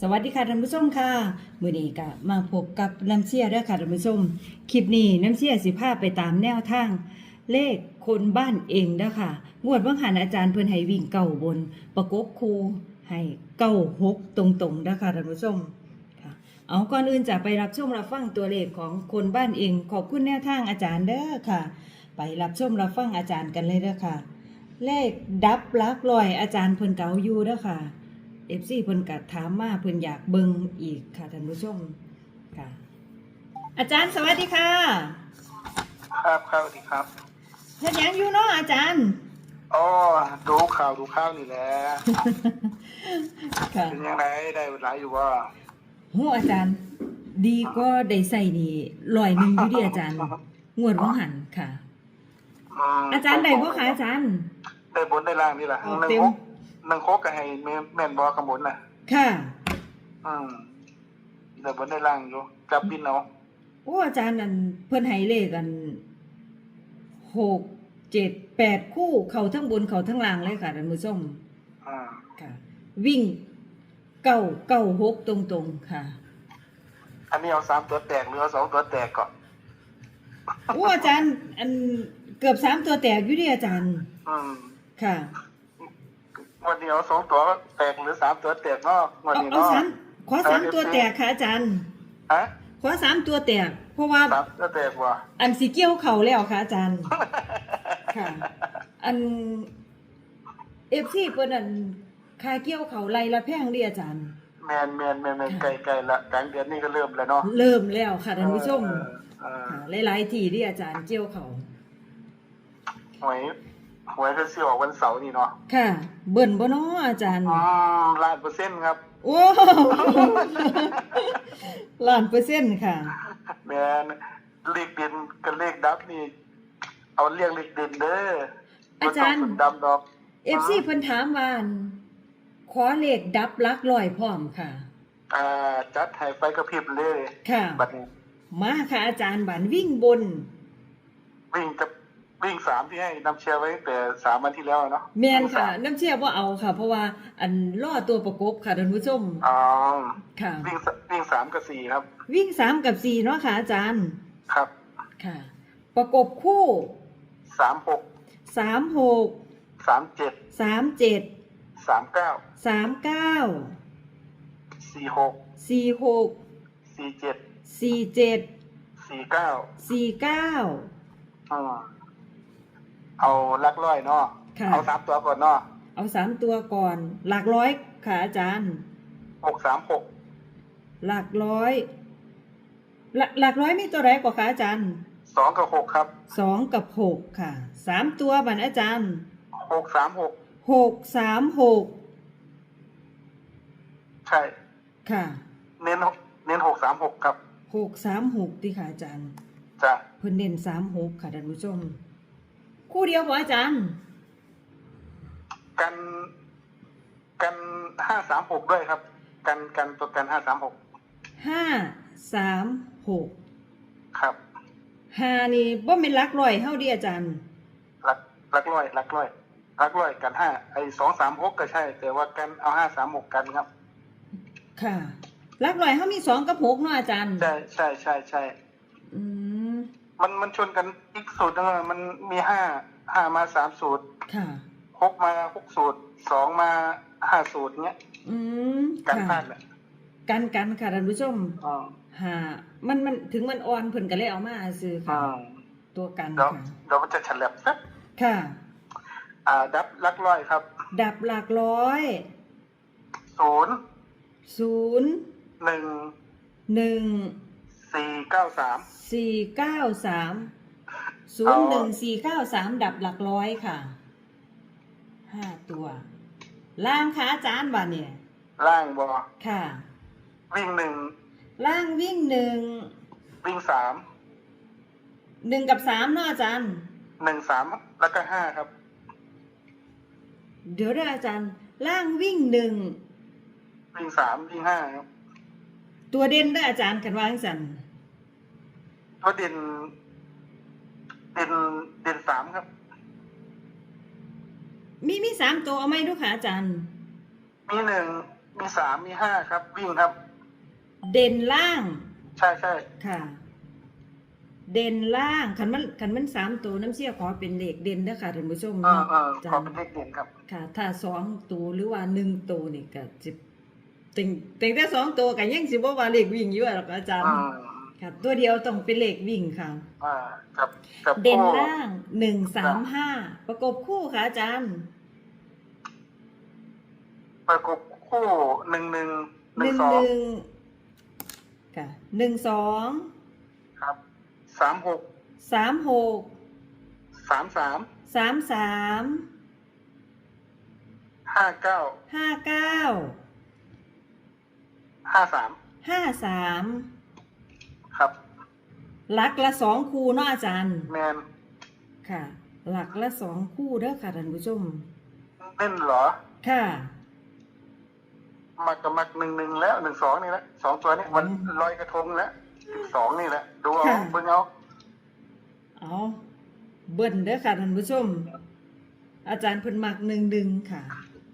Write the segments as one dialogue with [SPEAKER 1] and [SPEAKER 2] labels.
[SPEAKER 1] สวัสดีค่ะท่านผู้ชมค่ะมือนี้ก็มาพบกับน้ำเชี่ยเด้อค่ะท่านผู้ชมคลิปนี้น้ำเชี่ยสิพาไปตามแนวทาง เลขคนบ้านเองเด้อค่ะงวดว่างหันอาจารย์เพิ่นให้วิ่งเก่าบน ประกบคูให้เก้าหกตรงๆเด้อค่ะท่านผู้ชมค่ะเอาก่อนอื่นจะไปรับชมรับฟังตัวเลขของคนบ้านเอง ขอบคุณแนวทางอาจารย์เด้อค่ะ ไปรับชมรับฟังอาจารย์กันเลยเด้อค่ะ เลขดับลักลอยอาจารย์เพิ่นเก่าอยู่เด้อค่ะ เอฟซีเพิ่นกัดถามมาเพิ่นอยากเบิ่งอีกค่ะท่านผู้ชมค่ะ อาจารย์สวัสดีค่ะ
[SPEAKER 2] ครับครับสวัสดีครับ
[SPEAKER 1] เฮ็ดหยังอยู่เนาะอาจารย์
[SPEAKER 2] อ๋อดูข่าวดูข้าวนี่แหละ
[SPEAKER 1] ค่ะ
[SPEAKER 2] เป็นยังไงได้เวลาอยู่ว่า
[SPEAKER 1] โหอาจารย์ ดีก็ได้ใส่นี่ร้อยหนึงอยู่ดิอาจารย์งวดว่หันค่ะ
[SPEAKER 2] ม
[SPEAKER 1] อาจารย์ได้บ่คะอาจารย์
[SPEAKER 2] ได้บนได้ล่างนี่แหละ
[SPEAKER 1] เอา
[SPEAKER 2] หนึ่ง
[SPEAKER 1] เต็ม
[SPEAKER 2] โคก หนึ่งโคกกับให้แม่แม่นบอขบนน่ะ
[SPEAKER 1] ค่ะ
[SPEAKER 2] อืมได้บนได้ล่างอยู่จับบินเอา
[SPEAKER 1] โอ้อาจารย์นั่นเพิ่นให้เลขกันหกเจ็ดแปดคู่เข้าทั้งบนเข้าทั้งล่างเลยค่ะท่านผู้ชม
[SPEAKER 2] อืม
[SPEAKER 1] ค่ะ วิ่งเก้าเก้าหกตรงๆค่ะ
[SPEAKER 2] อันนี้เอาสามตัวแตกหรือเอาสองตัวแตกก่อน
[SPEAKER 1] โอ้อาจารย์ อันเกือบสามตัวแตกอยู่ดิอาจารย์
[SPEAKER 2] อืม
[SPEAKER 1] ค่ะ
[SPEAKER 2] วันนี้เอาสองตัวแตกหรือสามตัวแตกเนาะวัน
[SPEAKER 1] เอา
[SPEAKER 2] นี้
[SPEAKER 1] เอา
[SPEAKER 2] เนาะ
[SPEAKER 1] สามขอสามตัวแตกค่ะอาจารย์
[SPEAKER 2] ฮะ
[SPEAKER 1] ขอสามตัวแตก เพราะว่า
[SPEAKER 2] สามตัวแตกว่ะ
[SPEAKER 1] อันสีเกี้ยวเขาแล้วค่ะอาจารย์ ค่ะ อันเอฟซีเปิ้นอันคาเกี้ยวเขาไล่ละแพงดิอาจารย์
[SPEAKER 2] แมนแมนแมนแมนไกลไกลละกลางเดือนนี้ก็เริ่มแล้วเนาะ
[SPEAKER 1] เริ่มแล้วค่ะท่านผู้ชม
[SPEAKER 2] เออเออ
[SPEAKER 1] ค่ะหลายๆทีดิอาจารย์เกี้ยวเขา
[SPEAKER 2] หวย หวยก็สิออกวันเสาร์นี่เนาะ
[SPEAKER 1] ค่ะ เบิ่นบ่เนาะอาจารย์
[SPEAKER 2] อืมล้านเปอร์เซ็นต์ครับ
[SPEAKER 1] โอ้ล้านเปอร์เซ็นต์ค่ะ
[SPEAKER 2] แมนเลขเด่นกับเลขดับนี่ เอาเรียกเลขเด่นเด้อ
[SPEAKER 1] อาจารย์
[SPEAKER 2] บ่ต้องดำดอก
[SPEAKER 1] เอฟซีเพิ่นถามว่าอั่นขอเลขดับลักลอยพร้อมค่ะ
[SPEAKER 2] อ่าจัดให้ไฟกระพริบเลย
[SPEAKER 1] ค่ะ
[SPEAKER 2] บัดนี้
[SPEAKER 1] มาค่ะอาจารย์บันวิ่งบน
[SPEAKER 2] วิ่งกับ วิ่งสามที่ให้นำเชียร์ไว้ตั้งแต่สามวันที่แล้วเนาะ
[SPEAKER 1] แมนค่ะ
[SPEAKER 2] วิ่งสาม
[SPEAKER 1] น้ำเชื่อว่าเอาค่ะ เพราะว่าอันล่อตัวประกบค่ะท่านผู้ชม
[SPEAKER 2] อ๋อ
[SPEAKER 1] ค่ะ
[SPEAKER 2] วิ่งสวิ่งสามกับสี่ครับ
[SPEAKER 1] วิ่งสามกับสี่เนาะค่ะอาจารย์
[SPEAKER 2] ครับ
[SPEAKER 1] ค่ะ ประกบคู่
[SPEAKER 2] สามหก
[SPEAKER 1] สามหก
[SPEAKER 2] สามเจ็ด
[SPEAKER 1] สามเจ็ด
[SPEAKER 2] สามเก้า
[SPEAKER 1] สามเก้า
[SPEAKER 2] สี่หก
[SPEAKER 1] สี่หก
[SPEAKER 2] สี่เจ็ด
[SPEAKER 1] สี่เจ็ด
[SPEAKER 2] สี่เก้า
[SPEAKER 1] สี่เก้า
[SPEAKER 2] อืม เอาลักร้อยเนาะ
[SPEAKER 1] ค่ะ
[SPEAKER 2] เอาสามตัวก่อนเนาะ
[SPEAKER 1] เอาสามตัวก่อน หลักร้อยค่ะอาจารย์
[SPEAKER 2] หกสามหก
[SPEAKER 1] หลักร้อยหลักหลักร้อยมีตัวไหนกว่าคะอาจารย์
[SPEAKER 2] สองกับหกครับ
[SPEAKER 1] สองกับหกค่ะสามตัวบันอาจารย์
[SPEAKER 2] หกสามหก
[SPEAKER 1] หกสามหก
[SPEAKER 2] ใช่
[SPEAKER 1] ค่ะ
[SPEAKER 2] เน้นหกเน้นหกสามหกครับ
[SPEAKER 1] หกสามหกที่ค่ะอาจารย์
[SPEAKER 2] จ้ะ
[SPEAKER 1] เพิ่นเน้นสามหกค่ะท่านผู้ชม คู่เดียวบ่อาจารย์
[SPEAKER 2] กันกันห้าสามหกด้วยครับ กันกันตัวกันห้าสามหก
[SPEAKER 1] ห้าสามหก
[SPEAKER 2] ครับ
[SPEAKER 1] ห้านี่บ่เป็นหลักร้อยเฮาดิอาจารย์
[SPEAKER 2] ลักลักร้อยลักร้อยลักร้อยกันห้าไอ้สองสามหกก็ใช่ แต่ว่ากันเอาห้าสามหกกันครับ
[SPEAKER 1] ค่ะหลักร้อยเฮามีสองกับหกเนาะอาจารย์
[SPEAKER 2] ใช่ใช่ใช่ใช่
[SPEAKER 1] อื ม
[SPEAKER 2] มันมันชนกันอีกสูตรนึงอะมันมีห้าห้ามาสามสูตร
[SPEAKER 1] ค่ะ
[SPEAKER 2] หกมาหกสูตรสองมาห้าสูตรเนี้ย
[SPEAKER 1] อืม
[SPEAKER 2] กันพลา
[SPEAKER 1] ค่ะ
[SPEAKER 2] ดแหละ
[SPEAKER 1] กันกันค่ะท่านผู้ชม
[SPEAKER 2] อ่า
[SPEAKER 1] หามันมันถึงมันอ่อนเพิ่นก็เลยเอามาซื้อค่ะ
[SPEAKER 2] อ่า
[SPEAKER 1] ตัวกัน
[SPEAKER 2] เดี๋ยว
[SPEAKER 1] ค่ะ
[SPEAKER 2] เดี๋ยวมันจะฉลับสัก
[SPEAKER 1] ค่ะ
[SPEAKER 2] อ่า ดับลักร้อยครับ
[SPEAKER 1] ดับหลักร้อย
[SPEAKER 2] ศูนย์
[SPEAKER 1] ศูนย์
[SPEAKER 2] หนึ่ง
[SPEAKER 1] หนึ่ง
[SPEAKER 2] สี่เก้าสาม
[SPEAKER 1] สี่เก้าสามศูนย์หนึ่งสี่เก้าสามดับหลักร้อยค่ะห้าตัว ล่างค่ะอาจารย์บ่าเนี่ย
[SPEAKER 2] ล่างบอ
[SPEAKER 1] ค่ะ
[SPEAKER 2] วิ่งหนึ่ง
[SPEAKER 1] ล่างวิ่งหนึ่ง
[SPEAKER 2] วิ่งสาม
[SPEAKER 1] หนึ่งกับสามเนาะอาจารย์
[SPEAKER 2] หนึ่งสามแล้วก็ห้าครับ
[SPEAKER 1] เดี๋ยวเด้ออาจารย์ ล่างวิ่งหนึ่ง
[SPEAKER 2] วิ่งสามวิ่งห้าครับ
[SPEAKER 1] ตัวเด่นเด้ออาจารย์กันวาจังสัน
[SPEAKER 2] ตัวเด่นเด่นเด่นสามครับ
[SPEAKER 1] มีมีสามตัวเอาไหมดูค่ะอาจารย์
[SPEAKER 2] มีหนึ่งมีสามมีห้าครับ วิ่งครับ
[SPEAKER 1] เด่นล่าง
[SPEAKER 2] ใช่ใช่
[SPEAKER 1] ค่ะ เด่นล่างคันมันคันมันสามตัวน้ำเชี่ยขอเป็นเลขเด่นเด้อค่ะท่านผู้ชม
[SPEAKER 2] เออเออ
[SPEAKER 1] จ้ะ
[SPEAKER 2] ขอเป็นเลขเด่นครับ
[SPEAKER 1] ค่ะ ถ้าสองตัวหรือว่าหนึ่งตัวนี่ก็สิ ติงติงแต่สองตัวก็ยังสิบ่ว่าเลขวิ่งอยู่หรอกอาจารย์
[SPEAKER 2] อืม
[SPEAKER 1] ค่ะตัวเดียวต้องเป็นเลขวิ่งค่ะ
[SPEAKER 2] อ่ากับกับ
[SPEAKER 1] เด่น
[SPEAKER 2] คู่
[SPEAKER 1] ล่างหนึ่งสามห้าประกบคู่ค่ะอาจารย์
[SPEAKER 2] ประกบคู่หนึ่งหนึ่งห
[SPEAKER 1] ห
[SPEAKER 2] นึ่ง
[SPEAKER 1] นึ่ง
[SPEAKER 2] สอ
[SPEAKER 1] ห
[SPEAKER 2] ง
[SPEAKER 1] นึ่งค่ะหนึ่งสอง
[SPEAKER 2] ครับสามหก
[SPEAKER 1] สามหก
[SPEAKER 2] สามสาม
[SPEAKER 1] สามสาม
[SPEAKER 2] ห้าเก้า
[SPEAKER 1] ห้าเก้า
[SPEAKER 2] ห้าสาม
[SPEAKER 1] ห้าสาม
[SPEAKER 2] ครับ
[SPEAKER 1] หลักละสองคู่เนาะอาจารย์
[SPEAKER 2] แมน
[SPEAKER 1] ค่ะ หลักละสองคู่เด้อค่ะท่านผู้ชม
[SPEAKER 2] เล่นเหรอ
[SPEAKER 1] ค่ะ
[SPEAKER 2] มักกับมักหนึ่งหนึ่งแล้วหนึ่งสองนี่แหละสองตัวนี้วัน
[SPEAKER 1] อืม
[SPEAKER 2] ลอยกระทงแล้วสิบสองนี่แหละ ดูเอา
[SPEAKER 1] ค่ะ
[SPEAKER 2] เบิ่งเอา
[SPEAKER 1] เอาเบิ้นเด้อค่ะท่านผู้ชม อาจารย์เพิ่นมักหนึ่งดึงค่ะ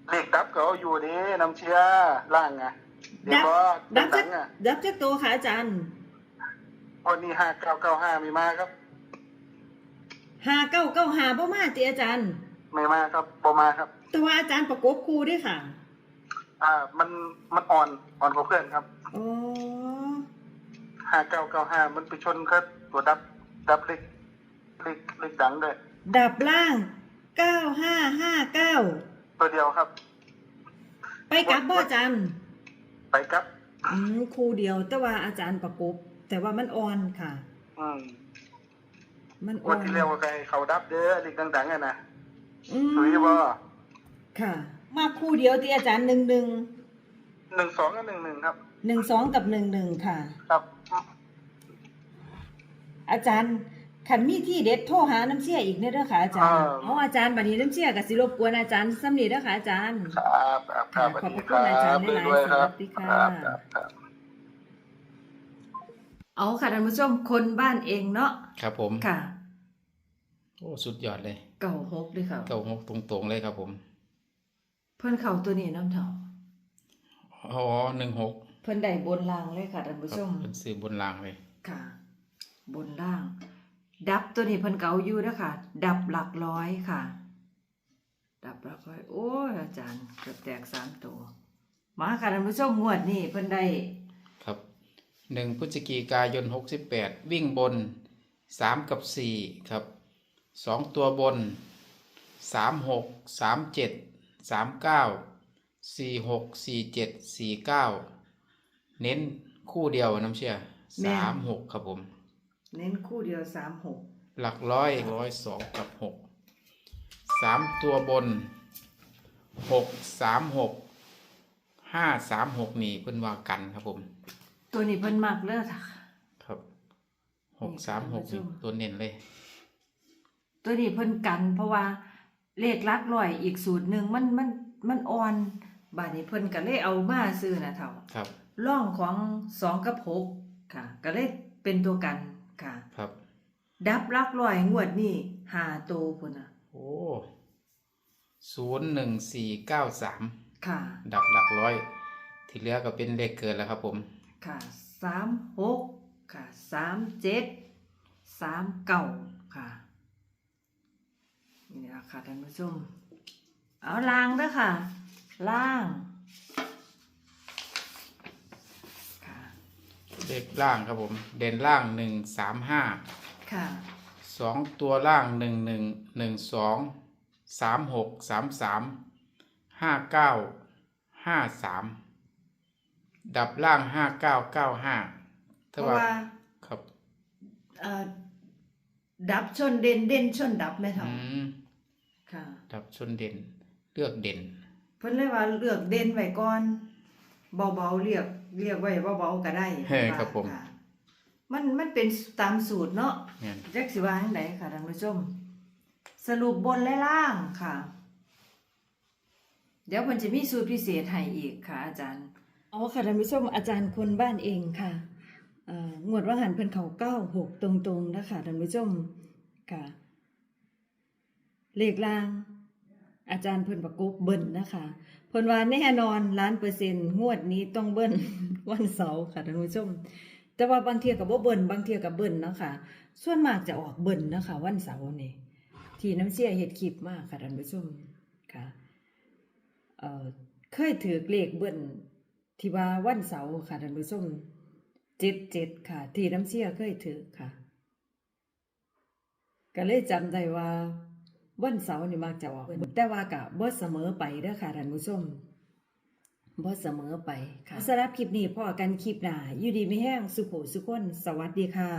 [SPEAKER 2] เลขดับก็เอาอยู่นี่น้ำเชียร์ล่างไงเดี๋ยวว่า
[SPEAKER 1] ดั
[SPEAKER 2] ดั
[SPEAKER 1] บบจั
[SPEAKER 2] ดั
[SPEAKER 1] ก
[SPEAKER 2] งอะ
[SPEAKER 1] ดับจักตัวค่ะอาจารย์
[SPEAKER 2] วันนี้ห้าเก้าเก้าห้ามีมาครับ
[SPEAKER 1] หาเก้าเก้าหาบ่มาติอาจารย์
[SPEAKER 2] ไม่มาครับปมาครับ
[SPEAKER 1] แต่ว่าอาจารย์ประกบคู่ด้วยค่ะ
[SPEAKER 2] อ่า มันมันอ่อนอ่อนกว่าเพื่อนครับ
[SPEAKER 1] อ๋อ
[SPEAKER 2] ห้าเก้าเก้าห้ามันไปชนครับ ตัวดับดับเล็กเล็กเล็กดังด้วย
[SPEAKER 1] ดับล่างเก้าห้าห้าเก้า
[SPEAKER 2] ตัวเดียวครับ
[SPEAKER 1] ไปกลับบ่อาจารย์
[SPEAKER 2] ไปครับ
[SPEAKER 1] อืมคู่เดียว แต่ว่าอาจารย์ประกบแต่ว่ามันอ่อนค่ะ
[SPEAKER 2] อืม
[SPEAKER 1] มันอ่
[SPEAKER 2] วั
[SPEAKER 1] อนน
[SPEAKER 2] ที่เรียกว่าใครเขาดับเด้อเล็กดังๆอะนะ
[SPEAKER 1] อืม
[SPEAKER 2] สวยบ่
[SPEAKER 1] ค่ะ มาคู่เดียวที่อาจารย์หนึ่งหนึ่ง
[SPEAKER 2] หนึ่งสองกับหนึ่งหนึ่งครับ
[SPEAKER 1] หนึ่งสองกับหนึ่งหนึ่งค่ะ
[SPEAKER 2] ครับ
[SPEAKER 1] อาจารย์ ขันมีที่เด็ดโทรหาน้ำเชี่ยอีกเนี่ยเด้อค่ะอาจารย์
[SPEAKER 2] อ่า
[SPEAKER 1] เอาอาจารย์บัดนี้น้ำเชี่ยกับสิรบกวนอาจารย์ซ้ำนี่เด้อค่ะอาจารย์
[SPEAKER 2] ครับครับครับสวัสดีครั
[SPEAKER 1] ขอบพระคุณอาจารย์
[SPEAKER 2] บ
[SPEAKER 1] หลายๆ
[SPEAKER 2] ด้วยๆครับ
[SPEAKER 1] สวัสดีค่ะ
[SPEAKER 2] ครับครับครับ
[SPEAKER 1] เอาค่ะท่านผู้ชมคนบ้านเองเนาะ
[SPEAKER 3] ครับผม
[SPEAKER 1] ค่ะ
[SPEAKER 3] โอ้สุดยอดเลย
[SPEAKER 1] เก่าหกด้วยค่ะ
[SPEAKER 3] เก้าหกตรงๆเลยครับผม
[SPEAKER 1] เพิ่นเข่าตัวนี้น้ำเถ่า
[SPEAKER 3] อ๋อหนึ่งหก
[SPEAKER 1] เพิ่นได้บนล่างเลยค่ะท่านผู้
[SPEAKER 3] ครั
[SPEAKER 1] ช
[SPEAKER 3] บ
[SPEAKER 1] ม
[SPEAKER 3] เป็นซื้อบนรางเลย
[SPEAKER 1] ค่ะ บนล่าง ดับตัวนี้เพิ่นเก่าอยู่นะค่ะดับหลักร้อยค่ะ ดับหลักร้อย โอ้ยอาจารย์เกือบแตกสามตัว มาค่ะท่านผู้ชมงวดนี้เพิ่นได้
[SPEAKER 3] ครับหนึ่งพฤศจิกายนหกสิบแปดวิ่งบนสามกับสี่ครับสองตัวบนสามหกสามเจ็ดสามเก้าสี่หกสี่เจ็ดสี่เก้าเน้นคู่เดียวน้ำเชื่อ
[SPEAKER 1] แม่น
[SPEAKER 3] สามหกครับผม
[SPEAKER 1] เน้นคู่เดียวสามหก
[SPEAKER 3] หลักร้อยร้อยสองกับหกสามตัวบนหกสามหกห้าสามหกนี่เพิ่นว่ากันครับผม
[SPEAKER 1] ตัวนี้เพิ่นมักเลิศค่ะ
[SPEAKER 3] ครับหก
[SPEAKER 1] นี่
[SPEAKER 3] สามหก
[SPEAKER 1] ท่านผู้ชม
[SPEAKER 3] ตัวเน้นเลย
[SPEAKER 1] ตัวนี้เพิ่นกัน เพราะว่าเลขหลักร้อยอีกสูตรหนึ่งมันมันมันอ่อนบาดนี้เพิ่นก็เลยเอามาซื้อนะเท่า
[SPEAKER 3] ครับ
[SPEAKER 1] ร่องของสองกับหกค่ะ ก็เลยเป็นตัวกัน ค่ะ
[SPEAKER 3] ครับ
[SPEAKER 1] ดับหลักร้อยงวดนี้หาตัวพุ่นน่ะ
[SPEAKER 3] โอ้ศูนย์หนึ่งสี่เก้าสาม
[SPEAKER 1] ค่ะ
[SPEAKER 3] ดับหลักร้อย ที่เหลือก็เป็นเลขเกินแล้วครับผม
[SPEAKER 1] ค่ะสามหกค่ะสามเจ็ดสามเก้าค่ะ นี่ละค่ะท่านผู้ชม เอาล่างเด้อค่ะ ล่าง ค่ะ
[SPEAKER 3] เลขล่างครับผม เด่นล่างหนึ่งสามห้า
[SPEAKER 1] ค่ะ
[SPEAKER 3] สองตัวล่างหนึ่งหนึ่งหนึ่งสองสามหกสามสามห้าเก้าห้าสามดับล่างห้าเก้าเก้าห้า
[SPEAKER 1] เพราะว่า
[SPEAKER 3] ครับ
[SPEAKER 1] เอ่อดับชนเด่นเด่นชนดับไหม
[SPEAKER 3] อื
[SPEAKER 1] เท่ามค่ะ
[SPEAKER 3] ดับชนเด่น เลือกเด่น
[SPEAKER 1] เพิ่นเลยว่าเลือกเด่นไว้ก่อนเบาๆเรียก เรียกไว้เบาๆก็ได้
[SPEAKER 3] เฮ้ยครับผมะ
[SPEAKER 1] มันมันเป็นตามสูตรเนาะ
[SPEAKER 3] เนี่ย
[SPEAKER 1] จักสิว่าจังไดค่ะท่านผู้ชม สรุปบนและล่างค่ะ เดี๋ยวเพิ่นจะมีสูตรพิเศษให้อีกค่ะ อาจารย์ อ๋อค่ะท่านผู้ชมอาจารย์คนบ้านเองค่ะเอ่องวดว่าหันเพิ่นเขาเก้าหกตรงๆนะคะท่านผู้ชมค่ะเลขล่าง อาจารย์เพิ่นประกบเบิ่นนะคะเพิ่นว่าแน่นอนล้านเปอร์เซ็นต์งวดนี้ต้องเบิ่นวันเสาร์ค่ะท่านผู้ชม แต่ว่าบางเทียก็บ่เบิ่นบางเทียก็เบิ่นเนะคะส่วนมากจะออกเบิ่นนะคะ วันเสาร์นี่ที่น้ำเสียเฮ็ดคลิปมากค่ะท่านผู้ชมค่ะเอ่อเคยถือเลขเบิ่นที่ว่าวันเสาร์ค่ะท่านผู้ชม77ค่ะ ที่น้ำเสียเคยถือค่ะ ก็เลยจำได้ว่า วันเสาร์นี่มักจะออกแต่ว่าก็บ่เสมอไปเด้อค่ะท่านผู้ชมบ่เสมอไปค่ะสำหรับคลิปนี้พอกันคลิปหน้าอยู่ดีมีแห้งสุขสุขคนสวัสดีค่ะ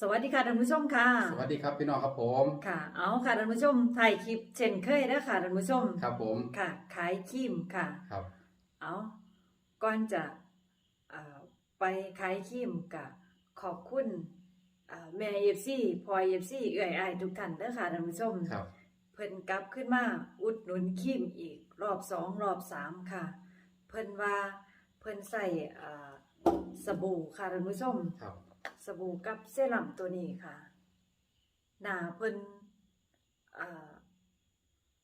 [SPEAKER 1] สวัสดีค่ะท่านผู้ชมค่ะ
[SPEAKER 3] สวัสดีครับพี่น้องครับผม
[SPEAKER 1] ค่ะ เอาค่ะท่านผู้ชมถ่ายคลิปเช่นเคยนะค่ะท่านผู้ชม
[SPEAKER 3] ครับผม
[SPEAKER 1] ค่ะ ขายครีมค่ะ
[SPEAKER 3] ครับ
[SPEAKER 1] เอาก่อนจะเอ่อไปขายครีมกะขอบคุณเอ่อแม่เอฟซีพอยเอฟซีเอื่อยอายทุกท่านเด้อค่ะท่านผู้ชม
[SPEAKER 3] ครับ
[SPEAKER 1] เพิ่นกลับขึ้นมาอุดหนุนครีมอีกรอบสองรอบสามค่ะ เพิ่นว่าเพิ่นใส่เอ่อสบู่ค่ะท่านผู้ชม
[SPEAKER 3] ครับ
[SPEAKER 1] สบู่กับเซรั่มตัวนี้ค่ะ หน้าเพิ่นเอ่อ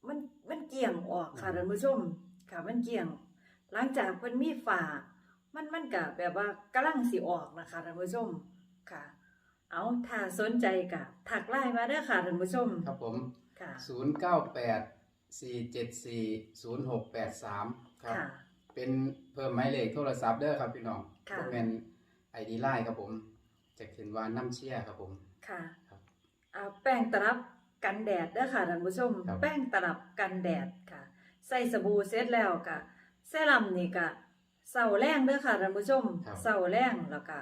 [SPEAKER 1] มันมันเกี่ยงออกค่ะท่านผู้ชม ค่ะ มันเกี่ยง หลังจากเพิ่นมีฝามันมันก็แบบว่ากำลังสิออกนะคะท่านผู้ชมค่ะ เอาถ้าสนใจก็ทักไลน์มาเด้อค่ะท่านผู้ชม
[SPEAKER 3] ครับผม
[SPEAKER 1] ค่ะ
[SPEAKER 3] ศูนย์เก้าแปดสี่เจ็ดสี่ศูนย์หกแปดสามครับ
[SPEAKER 1] ค่ะ
[SPEAKER 3] เป็นเพิ่มหมายเลขโทรศัพท์เด้อครับพี่น้อง
[SPEAKER 1] ค่ะ
[SPEAKER 3] บ่แม่นไอดีไลน์ครับผม จะเขียนว่าน้ำเชี่ยครับผม
[SPEAKER 1] ค่ะ
[SPEAKER 3] ครับ
[SPEAKER 1] เอาแป้งตลับกันแดดเด้อค่ะท่านผู้ชม
[SPEAKER 3] ครับ
[SPEAKER 1] แป้งตลับกันแดดค่ะ ใส่สบู่เสร็จแล้วก็เซรั่มนี่ก็เสาแรงเด้อค่ะท่านผู้ชม
[SPEAKER 3] ครับ
[SPEAKER 1] เสาแรงแล้วก็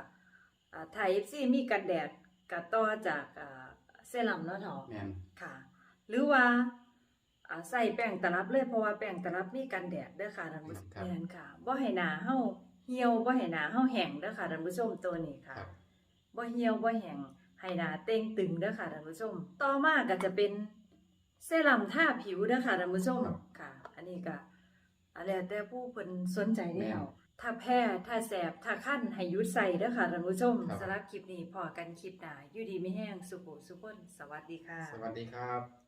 [SPEAKER 1] อ่าไทย FC มีกันแดด ก็ต่อจากอ่าเซรั่มเนาะเถาะ
[SPEAKER 3] แมน
[SPEAKER 1] ค่ะ หรือว่าอ่าใส่แป้งตลับเลยเพราะว่าแป้งตลับมีกันแดดเด้อค่ะท่านผู้ชม
[SPEAKER 3] ครับ
[SPEAKER 1] แม่นค่ะบ่ให้หน้าเฮาเหี่ยวบ่ให้หน้าเฮาแห้งเด้อค่ะท่านผู้ชมตัวนี้
[SPEAKER 3] ค
[SPEAKER 1] ค่ะ
[SPEAKER 3] รับ
[SPEAKER 1] บ่เหี่ยวบ่แห้งให้หน้าเต่งตึงเด้อค่ะท่านผู้ชม ต่อมาก็จะเป็นเซรั่มทาผิวเด้อค่ะท่านผู้ชม
[SPEAKER 3] ครับ
[SPEAKER 1] ค่ะ อันนี้ก็อะแล้วแต่ผู้เพิ่นสนใจแล้ว
[SPEAKER 3] แม่น
[SPEAKER 1] ถ้าแพ้ถ้าแสบถ้าคั้นให้หยุดใส่เด้อค่ะท่านผู้ชม
[SPEAKER 3] ครับ
[SPEAKER 1] สำหรับคลิปนี้พอกันคลิปหน้าอยู่ดีไม่แห้งสุขสุขคนสวัสดีค่ะ
[SPEAKER 3] สวัสดีครับ